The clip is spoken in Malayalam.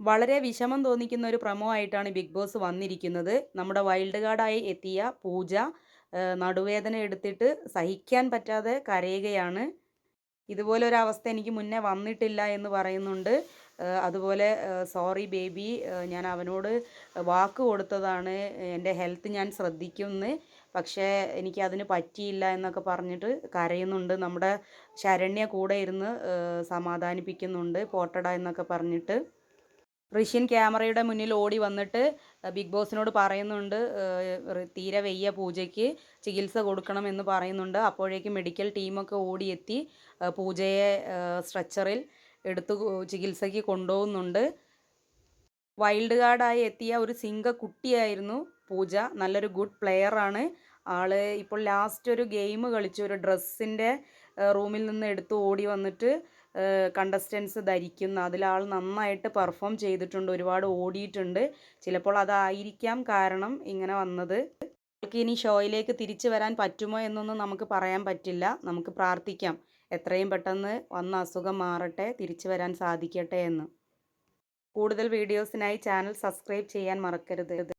വളരെ വിഷമം തോന്നിക്കുന്ന ഒരു പ്രമോ ആയിട്ടാണ് ബിഗ് ബോസ് വന്നിരിക്കുന്നത്. നമ്മുടെ വൈൽഡ് കാർഡായി എത്തിയ പൂജ നടുവേദന എടുത്തിട്ട് സഹിക്കാൻ പറ്റാതെ കരയുകയാണ്. ഇതുപോലെ ഒരു അവസ്ഥ എനിക്ക് മുന്നേ വന്നിട്ടില്ല എന്ന് പറയുന്നുണ്ട്. അതുപോലെ സോറി ബേബി ഞാൻ അവനോട് വാക്ക് കൊടുത്തതാണ്. എന്റെ ഹെൽത്ത് ഞാൻ ശ്രദ്ധിക്കുമെന്ന് പക്ഷേ എനിക്ക് അതിന് പറ്റിയില്ല എന്നൊക്കെ പറഞ്ഞിട്ട് കരയുന്നുണ്ട്. നമ്മുടെ ശരണ്യ കൂടെ ഇരുന്ന് സമാധാനിപ്പിക്കുന്നുണ്ട് പോട്ടട എന്നൊക്കെ പറഞ്ഞിട്ട്. ഋഷ്യൻ ക്യാമറയുടെ മുന്നിൽ ഓടി വന്നിട്ട് ബിഗ് ബോസിനോട് പറയുന്നുണ്ട് തീരെ വെയ്യ പൂജയ്ക്ക് ചികിത്സ കൊടുക്കണം എന്ന് പറയുന്നുണ്ട്. അപ്പോഴേക്കും മെഡിക്കൽ ടീമൊക്കെ ഓടിയെത്തി പൂജയെ സ്ട്രെച്ചറിൽ എടുത്തു ചികിത്സയ്ക്ക് കൊണ്ടുപോകുന്നുണ്ട്. വൈൽഡ് കാർഡായി എത്തിയ ഒരു സിംഗ കുട്ടിയായിരുന്നു പൂജ. നല്ലൊരു ഗുഡ് പ്ലെയർ ആണ് ആൾ ഇപ്പോൾ ലാസ്റ്റ് ഒരു ഗെയിം കളിച്ചു. ഒരു ഡ്രസ്സിന്റെ റൂമിൽ നിന്ന് എടുത്ത് ഓടി വന്നിട്ട് കണ്ടസ്റ്റൻസ് ധരിക്കുന്ന അതിലാൾ നന്നായിട്ട് പെർഫോം ചെയ്തിട്ടുണ്ട് ഒരുപാട് ഓടിയിട്ടുണ്ട്. ചിലപ്പോൾ അതായിരിക്കാം കാരണം ഇങ്ങനെ വന്നത്. ആൾക്ക് ഇനി ഷോയിലേക്ക് തിരിച്ചു വരാൻ പറ്റുമോ എന്നൊന്നും നമുക്ക് പറയാൻ പറ്റില്ല. നമുക്ക് പ്രാർത്ഥിക്കാം. എത്രയും പെട്ടെന്ന് വന്ന അസുഖം മാറട്ടെ തിരിച്ചു വരാൻ സാധിക്കട്ടെ എന്ന്. കൂടുതൽ വീഡിയോസിനായി ചാനൽ സബ്സ്ക്രൈബ് ചെയ്യാൻ മറക്കരുത്.